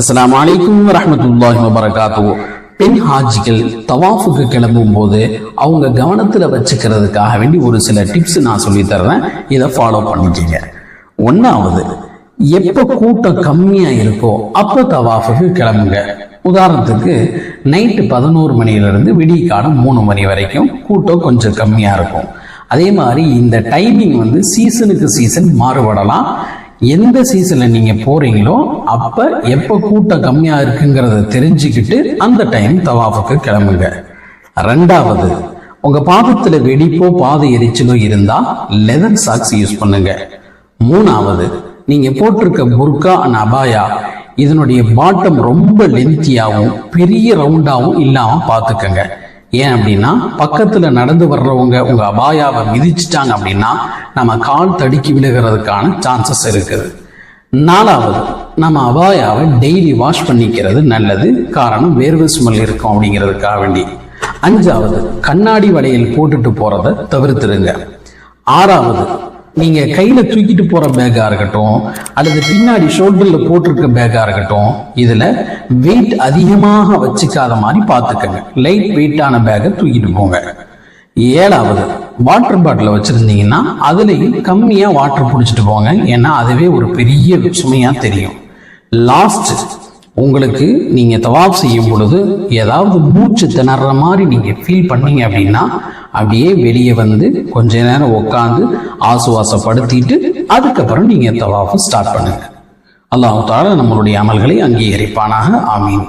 அஸ்லாம் அலைக்கும் வரமத்துல்லாஹி வபரகாத்து பெண் ஹாஜிகள் தவாஃபுக்கு கிளம்பும் போது அவங்க கவனத்தில் வச்சுக்கிறதுக்காக வேண்டி ஒரு சில டிப்ஸ் நான் சொல்லி தர்றேன். இதை ஃபாலோ பண்ணிக்கங்க. ஒன்றாவது எப்போ கூட்டம் கம்மியாக இருக்கோ அப்போ தவாஃபுக்கு கிளம்புங்க. உதாரணத்துக்கு நைட்டு பதினோரு மணில விடிய காலம் மூணு மணி வரைக்கும் கூட்டம் கொஞ்சம் கம்மியாக இருக்கும். அதே மாதிரி இந்த டைமிங் வந்து சீசனுக்கு சீசன் மாறுபடலாம். எந்த சீசன்ல நீங்க போறீங்களோ அப்ப எப்ப கூட்டம் கம்மியா இருக்குங்கிறத தெரிஞ்சுக்கிட்டு அந்த டைம் தவாஃபுக்கு கிளம்புங்க. ரெண்டாவது உங்க பாதத்துல வெடிப்போ பாத எரிச்சலோ இருந்தா லெதர் சாக்ஸ் யூஸ் பண்ணுங்க. மூணாவது நீங்க போட்டிருக்க புர்கா அண்ட் அபாயா இதனுடைய பாட்டம் ரொம்ப லென்த்தியாகவும் பெரிய ரவுண்டாகவும் இல்லாம பாத்துக்கங்க. ஏன் அப்படின்னா பக்கத்துல நடந்து வர்றவங்க உங்க அபாயாவை மிதிச்சிட்டாங்க அப்படின்னா நம்ம கால் தடுக்கி விழுகிறதுக்கான சான்சஸ் இருக்குது. நாலாவது நம்ம அபாயாவை டெய்லி வாஷ் பண்ணிக்கிறது நல்லது. காரணம் வேர்வை ஸ்மெல் இருக்கும் அப்படிங்கிறதுக்காக வேண்டி. அஞ்சாவது கண்ணாடி வளையல் போட்டுட்டு போறதை தவிர்த்துடுங்க ஆறாவது நீங்க கையில தூக்கிட்டு போற பேக்கா இருக்கட்டும் அல்லது பின்னாடி ஷோல்டர்ல போட்டிருக்க பேக்கா இருக்கட்டும் இதுல வெயிட் அதிகமாக வச்சுக்காத மாதிரி பார்த்துக்கங்க. லைட் வெயிட்டான பேக்கை தூக்கிட்டு போங்க. ஏழாவது வாட்டர் பாட்டில் வச்சிருந்தீங்கன்னா அதுலயும் கம்மியா வாட்டர் பிடிச்சிட்டு போங்க. ஏன்னா அதுவே ஒரு பெரிய சுமையா தெரியும். லாஸ்ட் உங்களுக்கு நீங்க தவாப் செய்யும் பொழுது ஏதாவது மூச்சு திணற மாதிரி நீங்க ஃபீல் பண்ணீங்க அப்படின்னா அப்படியே வெளியே வந்து கொஞ்ச நேரம் உட்காந்து ஆசுவாசப்படுத்திட்டு அதுக்கப்புறம் நீங்க தவாஃபு ஸ்டார்ட் பண்ணுங்க. அல்லாஹ் தால நம்மளுடைய அமல்களை அங்கீகரிப்பானாக. ஆமீன்.